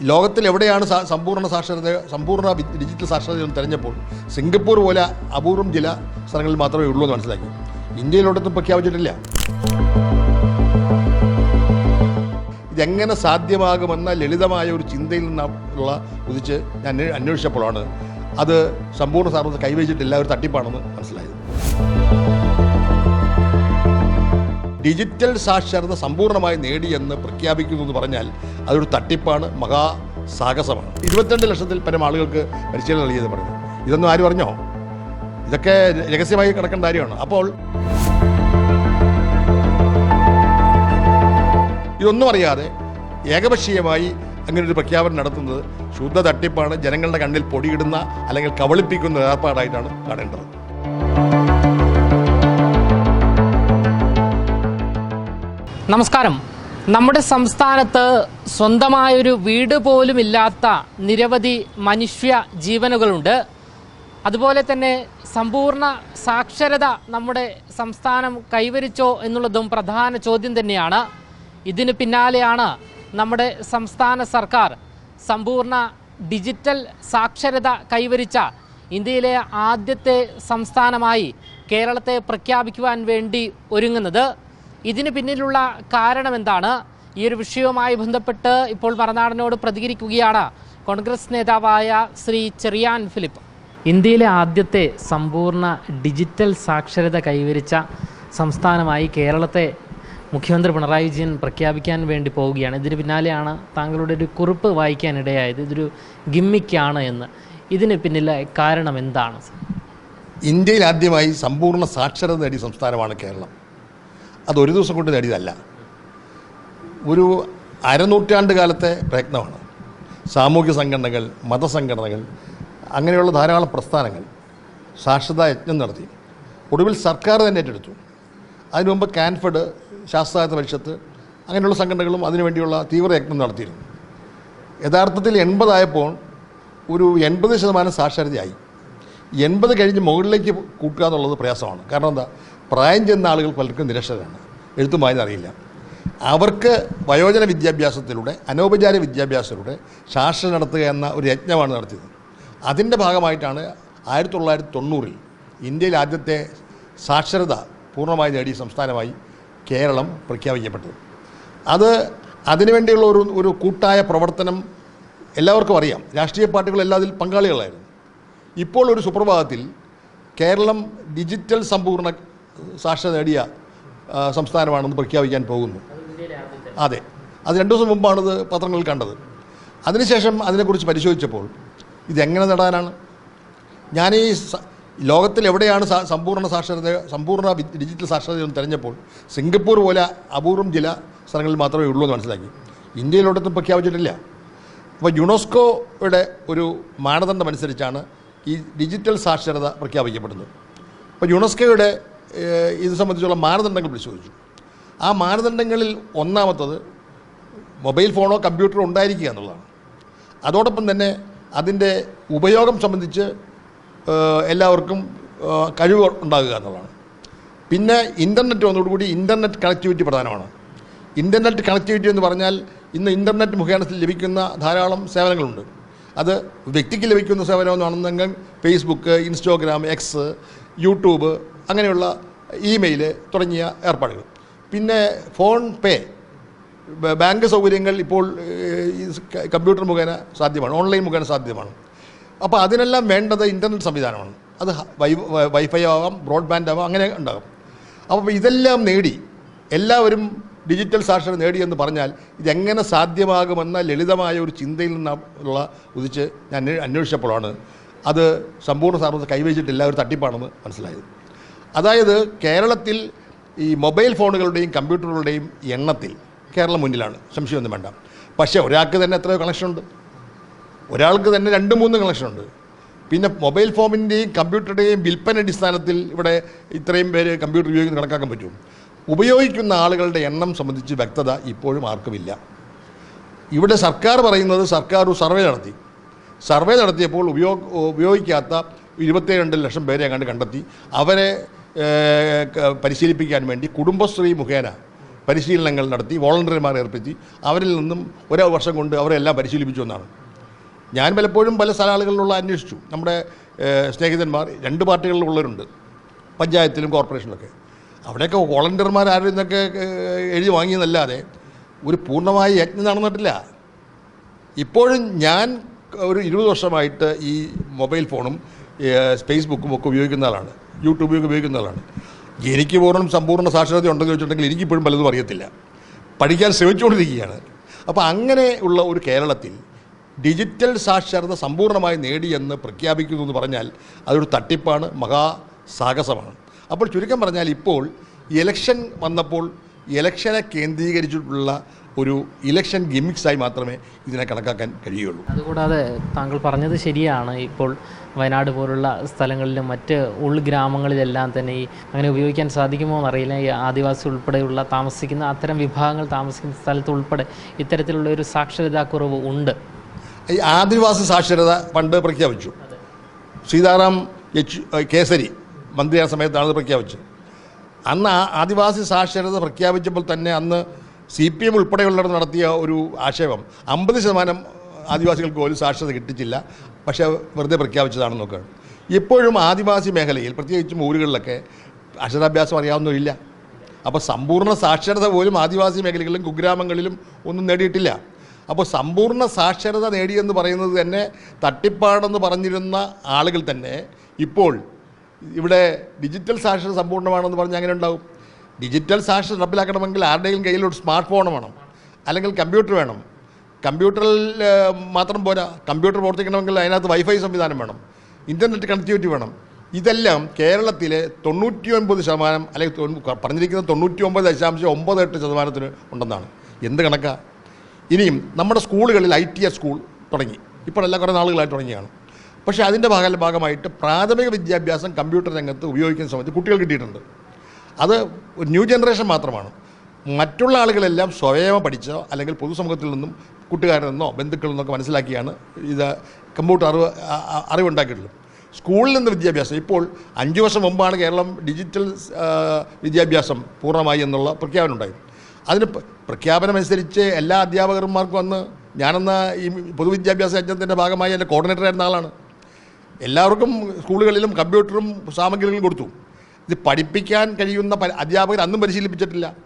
ലോകത്തിൽ എവിടെയാണ് സമ്പൂർണ സാക്ഷരത സമ്പൂർണ ഡിജിറ്റൽ സാക്ഷരത തിരഞ്ഞപ്പോൾ സിംഗപ്പൂർ പോലെ അപൂർവം ചില സ്ഥലങ്ങളിൽ മാത്രമേ ഉള്ളൂ എന്ന് മനസ്സിലാക്കി. ഇന്ത്യയിലോട്ടൊന്നും പ്രഖ്യാപിച്ചിട്ടില്ല. ഇതെങ്ങനെ സാധ്യമാകുമെന്ന ലളിതമായ ഒരു ചിന്തയിൽ നിന്നുള്ള ഉദിച്ച് ഞാൻ അന്വേഷിച്ചപ്പോഴാണ് അത് സമ്പൂർണ സാർവത്ത് കൈവച്ചിട്ടില്ല ഒരു തട്ടിപ്പാണെന്ന് മനസ്സിലായത്. ഡിജിറ്റൽ സാക്ഷരത സമ്പൂർണമായി നേടിയെന്ന് പ്രഖ്യാപിക്കുന്നു എന്ന് പറഞ്ഞാൽ അതൊരു തട്ടിപ്പാണ് മഹാ സാഹസമാണ്. ഇരുപത്തിരണ്ട് ലക്ഷത്തിൽ പരം ആളുകൾക്ക് പരിശീലനം നൽകിയെന്ന് പറഞ്ഞു. ഇതൊന്നും ആര് പറഞ്ഞോ? ഇതൊക്കെ രഹസ്യമായി കിടക്കേണ്ട കാര്യമാണ്. അപ്പോൾ ഇതൊന്നും അറിയാതെ ഏകപക്ഷീയമായി അങ്ങനെ ഒരു പ്രഖ്യാപനം നടത്തുന്നത് ശുദ്ധ തട്ടിപ്പാണ് ജനങ്ങളുടെ കണ്ണിൽ പൊടിയിടുന്ന അല്ലെങ്കിൽ കബളിപ്പിക്കുന്ന ഏർപ്പാടായിട്ടാണ് കാണേണ്ടത്. നമസ്കാരം. നമ്മുടെ സംസ്ഥാനത്ത് സ്വന്തമായൊരു വീട് പോലും ഇല്ലാത്ത നിരവധി മനുഷ്യ ജീവനുകളുണ്ട്. അതുപോലെ തന്നെ സമ്പൂർണ സാക്ഷരത നമ്മുടെ സംസ്ഥാനം കൈവരിച്ചോ എന്നുള്ളതും പ്രധാന ചോദ്യം തന്നെയാണ്. ഇതിന് പിന്നാലെയാണ് നമ്മുടെ സംസ്ഥാന സർക്കാർ സമ്പൂർണ ഡിജിറ്റൽ സാക്ഷരത കൈവരിച്ച ഇന്ത്യയിലെ ആദ്യത്തെ സംസ്ഥാനമായി കേരളത്തെ പ്രഖ്യാപിക്കുവാൻ വേണ്ടി ഒരുങ്ങുന്നത്. ഇതിന് പിന്നിലുള്ള കാരണം എന്താണ്? ഈ ഒരു വിഷയവുമായി ബന്ധപ്പെട്ട് ഇപ്പോൾ മറനാടനോട് പ്രതികരിക്കുകയാണ് കോൺഗ്രസ് നേതാവായ ശ്രീ ചെറിയാൻ ഫിലിപ്പ്. ഇന്ത്യയിലെ ആദ്യത്തെ സമ്പൂർണ ഡിജിറ്റൽ സാക്ഷരത കൈവരിച്ച സംസ്ഥാനമായി കേരളത്തെ മുഖ്യമന്ത്രി പിണറായി വിജയൻ പ്രഖ്യാപിക്കാൻ വേണ്ടി പോവുകയാണ്. ഇതിന് പിന്നാലെയാണ് താങ്കളുടെ ഒരു കുറിപ്പ് വായിക്കാനിടയായത്. ഇതൊരു ഗിമ്മിക്കാണ് എന്ന്. ഇതിന് പിന്നിലെ കാരണം എന്താണ് ഇന്ത്യയിൽ ആദ്യമായി സമ്പൂർണ സാക്ഷരത നേടിയ സംസ്ഥാനമാണ് കേരളം. അത് ഒരു ദിവസം കൊണ്ട് നേടിയതല്ല. ഒരു അരനൂറ്റാണ്ട് കാലത്തെ പ്രയത്നമാണ്. സാമൂഹ്യ സംഘടനകൾ മതസംഘടനകൾ അങ്ങനെയുള്ള ധാരാളം പ്രസ്ഥാനങ്ങൾ സാക്ഷരതാ യജ്ഞം നടത്തി. ഒടുവിൽ സർക്കാർ തന്നെ ഏറ്റെടുത്തു. അതിനു മുമ്പ് കാൻഫഡ് ശാസ്ത്രാർത്ഥ പരിഷത്ത് അങ്ങനെയുള്ള സംഘടനകളും അതിനുവേണ്ടിയുള്ള തീവ്ര യജ്ഞം നടത്തിയിരുന്നു. യഥാർത്ഥത്തിൽ എൺപതായപ്പോൾ ഒരു എൺപത് ശതമാനം സാക്ഷരതയായി. എൺപത് കഴിഞ്ഞ് മുകളിലേക്ക് കൂട്ടുക എന്നുള്ളത് പ്രയാസമാണ്. കാരണം എന്താ? പ്രായം ചെന്ന ആളുകൾ പലർക്കും നിരക്ഷരാണ് എഴുത്തും വായന അറിയില്ല. അവർക്ക് വയോജന വിദ്യാഭ്യാസത്തിലൂടെ അനൗപചാരിക വിദ്യാഭ്യാസത്തിലൂടെ ശാസ്ത്രം നടത്തുക എന്ന ഒരു യജ്ഞമാണ് നടത്തിയത്. അതിന്റെ ഭാഗമായിട്ടാണ് ആയിരത്തി തൊള്ളായിരത്തി തൊണ്ണൂറിൽ ഇന്ത്യയിൽ ആദ്യത്തെ സാക്ഷരത പൂർണമായി നേടിയ സംസ്ഥാനമായി കേരളം പ്രഖ്യാപിക്കപ്പെട്ടത്. അത് അതിനുവേണ്ടിയുള്ള ഒരു ഒരു കൂട്ടായ പ്രവർത്തനം എല്ലാവർക്കും അറിയാം. രാഷ്ട്രീയ പാർട്ടികളെല്ലാം അതിൽ പങ്കാളികളായിരുന്നു. ഇപ്പോൾ ഒരു സുപ്രഭാതത്തിൽ കേരളം ഡിജിറ്റൽ സമ്പൂർണ സാക്ഷരത നേടിയ സംസ്ഥാനമാണെന്ന് പ്രഖ്യാപിക്കാൻ പോകുന്നു. അതെ. അത് രണ്ട് ദിവസം മുമ്പാണിത് പത്രങ്ങളിൽ കണ്ടത്. അതിനുശേഷം അതിനെക്കുറിച്ച് പരിശോധിച്ചപ്പോൾ ഇതെങ്ങനെ നേടാനാണ്? ഞാൻ ഈ ലോകത്തിൽ എവിടെയാണ് സമ്പൂർണ സാക്ഷരത സമ്പൂർണ ഡിജിറ്റൽ സാക്ഷരത എന്ന് തിരഞ്ഞപ്പോൾ സിംഗപ്പൂർ പോലെ അപൂർവം ചില സ്ഥലങ്ങളിൽ മാത്രമേ ഉള്ളൂ എന്ന് മനസ്സിലാക്കി. ഇന്ത്യയിലോട്ടൊന്നും പ്രഖ്യാപിച്ചിട്ടില്ല. അപ്പോൾ യുനെസ്കോയുടെ ഒരു മാനദണ്ഡമനുസരിച്ചാണ് ഈ ഡിജിറ്റൽ സാക്ഷരത പ്രഖ്യാപിക്കപ്പെടുന്നത്. അപ്പോൾ യുനെസ്കോയുടെ ഇത് സംബന്ധിച്ചുള്ള മാനദണ്ഡങ്ങൾ പരിശോധിച്ചു. ആ മാനദണ്ഡങ്ങളിൽ ഒന്നാമത്തത് മൊബൈൽ ഫോണോ കമ്പ്യൂട്ടറോ ഉണ്ടായിരിക്കുക എന്നുള്ളതാണ്. അതോടൊപ്പം തന്നെ അതിന്റെ ഉപയോഗം സംബന്ധിച്ച് എല്ലാവർക്കും കഴിവ് ഉണ്ടാകുക എന്നുള്ളതാണ്. പിന്നെ ഇന്റർനെറ്റ് വന്നതോടുകൂടി ഇന്റർനെറ്റ് കണക്ടിവിറ്റി പ്രധാനമാണ്. ഇന്റർനെറ്റ് കണക്ടിവിറ്റി എന്ന് പറഞ്ഞാൽ ഇന്ന് ഇന്റർനെറ്റ് മുഖേന ലഭിക്കുന്ന ധാരാളം സേവനങ്ങളുണ്ട്. അത് വ്യക്തിക്ക് ലഭിക്കുന്ന സേവനമെന്നാണെന്നെങ്കിൽ ഫേസ്ബുക്ക് ഇൻസ്റ്റാഗ്രാം എക്സ് യൂട്യൂബ് അങ്ങനെയുള്ള ഇമെയിൽ തുടങ്ങിയ ഏർപ്പാടുകൾ. പിന്നെ ഫോൺ പേ ബാങ്ക് സൗകര്യങ്ങൾ ഇപ്പോൾ കമ്പ്യൂട്ടർ മുഖേന സാധ്യമാണ് ഓൺലൈൻ മുഖേന സാധ്യമാണ്. അപ്പോൾ അതിനെല്ലാം വേണ്ടത് ഇന്റർനെറ്റ് സംവിധാനമാണ്. അത് വൈ- വൈഫൈ ആവാം ബ്രോഡ്ബാൻഡ് ആവാം അങ്ങനെ ഉണ്ടാകും. അപ്പോൾ ഇതെല്ലാം നേടി എല്ലാവരും ഡിജിറ്റൽ സാക്ഷരത നേടിയെന്ന് പറഞ്ഞാൽ ഇതെങ്ങനെ സാധ്യമാകുമെന്ന ലളിതമായ ഒരു ചിന്തയിൽ നിന്നുള്ള ഉദിച്ച് ഞാൻ അന്വേഷിച്ചപ്പോഴാണ് അത് സമ്പൂർണ സാർവത്ത് കൈവച്ചിട്ടില്ല ഒരു തട്ടിപ്പാണെന്ന് മനസ്സിലായത്. അതായത് കേരളത്തിൽ ഈ മൊബൈൽ ഫോണുകളുടെയും കമ്പ്യൂട്ടറുകളുടെയും എണ്ണത്തിൽ കേരളം മുന്നിലാണ്. സംശയമൊന്നും വേണ്ട. പക്ഷേ ഒരാൾക്ക് തന്നെ എത്രയോ കണക്ഷനുണ്ട് ഒരാൾക്ക് തന്നെ രണ്ട് മൂന്ന് കണക്ഷനുണ്ട് പിന്നെ മൊബൈൽ ഫോണിന്റെയും കമ്പ്യൂട്ടറുടെയും വിൽപ്പന അടിസ്ഥാനത്തിൽ ഇവിടെ ഇത്രയും പേര് കമ്പ്യൂട്ടർ ഉപയോഗിക്കുന്ന കണക്കാക്കാൻ പറ്റും. ഉപയോഗിക്കുന്ന ആളുകളുടെ എണ്ണം സംബന്ധിച്ച് വ്യക്തത ഇപ്പോഴും ആർക്കുമില്ല. ഇവിടെ സർക്കാർ പറയുന്നത് സർക്കാർ ഒരു സർവേ നടത്തി. സർവേ നടത്തിയപ്പോൾ ഉപയോഗ ഉപയോഗിക്കാത്ത ഇരുപത്തി രണ്ട് ലക്ഷം പേരെ അങ്ങോട്ട് കണ്ടെത്തി. അവരെ പരിശീലിപ്പിക്കാൻ വേണ്ടി കുടുംബശ്രീ മുഖേന പരിശീലനങ്ങൾ നടത്തി വോളണ്ടിയർമാർ ഏർപ്പെടുത്തി അവരിൽ നിന്നും ഒരേ വർഷം കൊണ്ട് അവരെ എല്ലാം പരിശീലിപ്പിച്ചു എന്നാണ്. ഞാൻ പലപ്പോഴും പല സ്ഥലങ്ങളിലുള്ള അന്വേഷിച്ചു. നമ്മുടെ സ്നേഹിതന്മാർ രണ്ട് പാർട്ടികളിലുള്ളവരുണ്ട് പഞ്ചായത്തിലും കോർപ്പറേഷനിലൊക്കെ. അവിടെയൊക്കെ വോളണ്ടിയർമാർ ആരും ഇന്നൊക്കെ എഴുതി വാങ്ങിയെന്നല്ലാതെ ഒരു പൂർണമായ യജ്ഞം നടന്നിട്ടില്ല. ഇപ്പോഴും ഞാൻ ഒരു ഇരുപത് വർഷമായിട്ട് ഈ മൊബൈൽ ഫോണും ഫേസ്ബുക്കും ഒക്കെ ഉപയോഗിക്കുന്ന ആളാണ്. യൂട്യൂബൊക്കെ ഉപയോഗിക്കുന്ന ആളാണ്. എനിക്ക് പൂർണം സമ്പൂർണ സാക്ഷരത ഉണ്ടെന്ന് ചോദിച്ചിട്ടുണ്ടെങ്കിൽ എനിക്കിപ്പോഴും പലതും അറിയത്തില്ല. പഠിക്കാൻ ശ്രമിച്ചുകൊണ്ടിരിക്കുകയാണ്. അപ്പോൾ അങ്ങനെ ഉള്ള ഒരു കേരളത്തിൽ ഡിജിറ്റൽ സാക്ഷരത സമ്പൂർണമായി നേടിയെന്ന് പ്രഖ്യാപിക്കുന്നു എന്ന് പറഞ്ഞാൽ അതൊരു തട്ടിപ്പാണ് മഹാ സാഹസമാണ്. അപ്പോൾ ചുരുക്കം പറഞ്ഞാൽ ഇപ്പോൾ ഇലക്ഷൻ വന്നപ്പോൾ ഇലക്ഷനെ കേന്ദ്രീകരിച്ചിട്ടുള്ള ഒരു ഇലക്ഷൻ ഗിമിക്സായി മാത്രമേ ഇതിനെ കണക്കാക്കാൻ കഴിയുള്ളൂ. അതുകൂടാതെ താങ്കൾ പറഞ്ഞത് ശരിയാണ്. ഇപ്പോൾ വയനാട് പോലുള്ള സ്ഥലങ്ങളിലും മറ്റ് ഉൾഗ്രാമങ്ങളിലെല്ലാം തന്നെ ഈ അങ്ങനെ ഉപയോഗിക്കാൻ സാധിക്കുമോ എന്നറിയില്ല. ഈ ആദിവാസി ഉൾപ്പെടെയുള്ള താമസിക്കുന്ന അത്തരം വിഭാഗങ്ങൾ താമസിക്കുന്ന സ്ഥലത്ത് ഉൾപ്പെടെ ഇത്തരത്തിലുള്ള ഒരു സാക്ഷരതാക്കുറവ് ഉണ്ട്. ഈ ആദിവാസി സാക്ഷരത പണ്ട് പ്രഖ്യാപിച്ചു. സീതാറാം എച്ച് കേസരി മന്ത്രിയായ സമയത്താണ് അത് പ്രഖ്യാപിച്ചത്. അന്ന് ആദിവാസി സാക്ഷരത പ്രഖ്യാപിച്ചപ്പോൾ തന്നെ അന്ന് സി പി എം ഉൾപ്പെടെയുള്ളവർ നടത്തിയ ഒരു ആക്ഷേപം. അമ്പത് ശതമാനം ആദിവാസികൾക്ക് പോലും സാക്ഷരത കിട്ടിച്ചില്ല. പക്ഷേ വെറുതെ പ്രഖ്യാപിച്ചതാണെന്ന് നോക്കുകയാണ് ഇപ്പോഴും ആദിവാസി മേഖലയിൽ പ്രത്യേകിച്ചും ഊരുകളിലൊക്കെ അക്ഷരാഭ്യാസം അറിയാവുന്നവരില്ല അപ്പോൾ സമ്പൂർണ സാക്ഷരത പോലും ആദിവാസി മേഖലകളിലും കുഗ്രാമങ്ങളിലും ഒന്നും നേടിയിട്ടില്ല. അപ്പോൾ സമ്പൂർണ സാക്ഷരത നേടിയെന്ന് പറയുന്നത് തന്നെ തട്ടിപ്പാടെന്ന് പറഞ്ഞിരുന്ന ആളുകൾ തന്നെ ഇപ്പോൾ ഇവിടെ ഡിജിറ്റൽ സാക്ഷരത സമ്പൂർണമാണെന്ന് പറഞ്ഞാൽ അങ്ങനെ ഉണ്ടാവും. ഡിജിറ്റൽ സാക്ഷരത നടപ്പിലാക്കണമെങ്കിൽ ആരുടെയും കയ്യിൽ ഒരു സ്മാർട്ട് ഫോൺ വേണം അല്ലെങ്കിൽ കമ്പ്യൂട്ടർ വേണം. കമ്പ്യൂട്ടറിൽ മാത്രം പോരാ. കമ്പ്യൂട്ടർ പ്രവർത്തിക്കണമെങ്കിൽ അതിനകത്ത് വൈഫൈ സംവിധാനം വേണം ഇന്റർനെറ്റ് കണക്ടിവിറ്റി വേണം. ഇതെല്ലാം കേരളത്തിലെ തൊണ്ണൂറ്റി ഒൻപത് ശതമാനം അല്ലെങ്കിൽ പറഞ്ഞിരിക്കുന്ന തൊണ്ണൂറ്റി ഒമ്പത് ദശാംശം ഒമ്പത് എട്ട് ശതമാനത്തിന് ഉണ്ടെന്നാണ്. എന്ത് കണക്കാ? ഇനിയും നമ്മുടെ സ്കൂളുകളിൽ ഐ ടി എസ് സ്കൂൾ തുടങ്ങി. ഇപ്പോഴെല്ലാം കുറേ നാളുകളായി തുടങ്ങിയാണ്. പക്ഷേ അതിന്റെ ഭാഗ ഭാഗമായിട്ട് പ്രാഥമിക വിദ്യാഭ്യാസം കമ്പ്യൂട്ടർ രംഗത്ത് ഉപയോഗിക്കുന്ന സമയത്ത് കുട്ടികൾ കിട്ടിയിട്ടുണ്ട്. അത് ന്യൂ ജനറേഷൻ മാത്രമാണ്. മറ്റുള്ള ആളുകളെല്ലാം സ്വയമേ പഠിച്ചോ അല്ലെങ്കിൽ പൊതുസമൂഹത്തിൽ നിന്നും കൂട്ടുകാരിൽ നിന്നോ ബന്ധുക്കളിൽ നിന്നൊക്കെ മനസ്സിലാക്കിയാണ് ഇത് കമ്പ്യൂട്ടർ അറിവ് അറിവുണ്ടാക്കിയിട്ടുള്ളത്. സ്കൂളിൽ നിന്ന് വിദ്യാഭ്യാസം. ഇപ്പോൾ അഞ്ച് വർഷം മുമ്പാണ് കേരളം ഡിജിറ്റൽ വിദ്യാഭ്യാസം പൂർണമായി എന്നുള്ള പ്രഖ്യാപനം ഉണ്ടായി അതിന് പ്രഖ്യാപനമനുസരിച്ച് എല്ലാ അധ്യാപകന്മാർക്കും അന്ന് ഞാനെന്ന ഈ പൊതുവിദ്യാഭ്യാസ യജ്ഞത്തിന്റെ ഭാഗമായി എന്റെ കോർഡിനേറ്റർ ആയിരുന്ന ആളാണ്. എല്ലാവർക്കും സ്കൂളുകളിലും കമ്പ്യൂട്ടറും സാമഗ്രികളും കൊടുത്തു. ഇത് പഠിപ്പിക്കാൻ കഴിയുന്ന അധ്യാപകർ അന്നും പരിശീലിപ്പിച്ചിട്ടില്ല.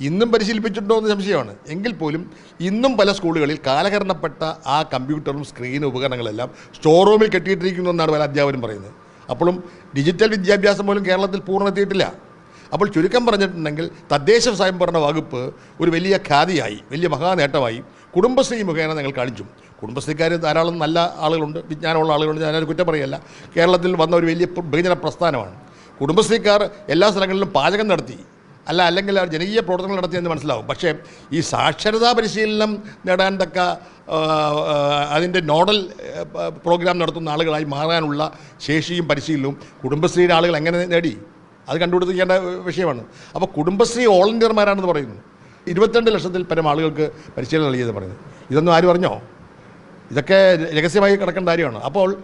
ഇന്നും പരിശീലിപ്പിച്ചിട്ടുണ്ടോ എന്ന് സംശയമാണ്. എങ്കിൽ പോലും ഇന്നും പല സ്കൂളുകളിൽ കാലഹരണപ്പെട്ട ആ കമ്പ്യൂട്ടറും സ്ക്രീൻ ഉപകരണങ്ങളെല്ലാം സ്റ്റോർ റൂമിൽ കെട്ടിയിട്ടിരിക്കുന്നു എന്നാണ് പല അധ്യാപകരും പറയുന്നത്. അപ്പോഴും ഡിജിറ്റൽ വിദ്യാഭ്യാസം പോലും കേരളത്തിൽ പൂർണെത്തിയിട്ടില്ല അപ്പോൾ ചുരുക്കം പറഞ്ഞിട്ടുണ്ടെങ്കിൽ തദ്ദേശ സ്വയംഭരണ വകുപ്പ് ഒരു വലിയ ഖ്യാതിയായി വലിയ മഹാനേട്ടമായി കുടുംബശ്രീ മുഖേന ഞങ്ങൾ കാണിച്ചു. കുടുംബശ്രീക്കാർ ധാരാളം നല്ല ആളുകളുണ്ട് വിജ്ഞാനമുള്ള ആളുകളുണ്ട്. ഞാനൊരു കുറ്റം പറയല്ല. കേരളത്തിൽ വന്ന ഒരു വലിയ ബഹുജന പ്രസ്ഥാനമാണ്. കുടുംബശ്രീക്കാർ എല്ലാ സ്ഥലങ്ങളിലും പാചകം നടത്തി. അല്ല അല്ലെങ്കിൽ അവർ ജനകീയ പ്രവർത്തനങ്ങൾ നടത്തിയെന്ന് മനസ്സിലാവും. പക്ഷേ ഈ സാക്ഷരതാ പരിശീലനം നേടാൻ തക്ക അതിന്റെ നോഡൽ പ്രോഗ്രാം നടത്തുന്ന ആളുകളായി മാറാനുള്ള ശേഷിയും പരിശീലനവും കുടുംബശ്രീയുടെ ആളുകൾ എങ്ങനെ നേടി? അത് കണ്ടുപിടിക്കേണ്ട വിഷയമാണ്. അപ്പോൾ കുടുംബശ്രീ വോളണ്ടിയർമാരാണെന്ന് പറയുന്നു. ഇരുപത്തിരണ്ട് ലക്ഷത്തിൽ പരം ആളുകൾക്ക് പരിശീലനം നൽകിയെന്ന് പറയുന്നു. ഇതൊന്നും ആര് അറിഞ്ഞോ ഇതൊക്കെ രഹസ്യമായി കിടക്കേണ്ട കാര്യമാണ്. അപ്പോൾ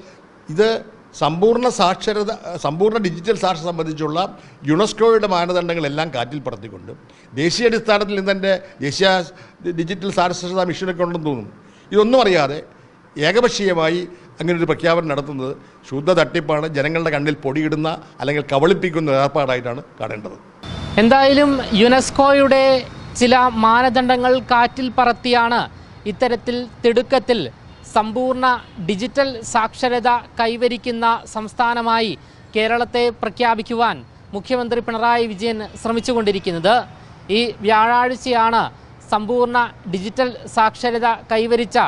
ഇത് സമ്പൂർണ സാക്ഷരത സമ്പൂർണ ഡിജിറ്റൽ സാക്ഷരത സംബന്ധിച്ചുള്ള യുനെസ്കോയുടെ മാനദണ്ഡങ്ങളെല്ലാം കാറ്റിൽ പറത്തിക്കൊണ്ട് ദേശീയ അടിസ്ഥാനത്തിൽ ഇന്ന് തന്നെ ദേശീയ ഡിജിറ്റൽ സാക്ഷരതാ മിഷനൊക്കെ ഉണ്ടെന്ന് തോന്നുന്നു. ഇതൊന്നും അറിയാതെ ഏകപക്ഷീയമായി അങ്ങനെ ഒരു പ്രഖ്യാപനം നടത്തുന്നത് ശുദ്ധ തട്ടിപ്പാണ് ജനങ്ങളുടെ കണ്ണിൽ പൊടിയിടുന്ന അല്ലെങ്കിൽ കവളിപ്പിക്കുന്ന ഏർപ്പാടായിട്ടാണ് കാണേണ്ടത്. എന്തായാലും യുനെസ്കോയുടെ ചില മാനദണ്ഡങ്ങൾ കാറ്റിൽ പറത്തിയാണ് ഇത്തരത്തിൽ തിടുക്കത്തിൽ സമ്പൂർണ ഡിജിറ്റൽ സാക്ഷരത കൈവരിക്കുന്ന സംസ്ഥാനമായി കേരളത്തെ പ്രഖ്യാപിക്കുവാൻ മുഖ്യമന്ത്രി പിണറായി വിജയൻ ശ്രമിച്ചുകൊണ്ടിരിക്കുന്നത്. ഈ വ്യാഴാഴ്ചയാണ് സമ്പൂർണ ഡിജിറ്റൽ സാക്ഷരത കൈവരിച്ച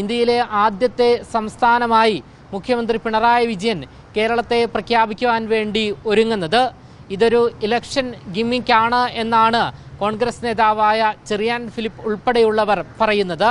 ഇന്ത്യയിലെ ആദ്യത്തെ സംസ്ഥാനമായി മുഖ്യമന്ത്രി പിണറായി വിജയൻ കേരളത്തെ പ്രഖ്യാപിക്കുവാൻ വേണ്ടി ഒരുങ്ങുന്നത്. ഇതൊരു ഇലക്ഷൻ ഗിമ്മിക്കാണ് എന്നാണ് കോൺഗ്രസ് നേതാവായ ചെറിയാൻ ഫിലിപ്പ് ഉൾപ്പെടെയുള്ളവർ പറയുന്നത്.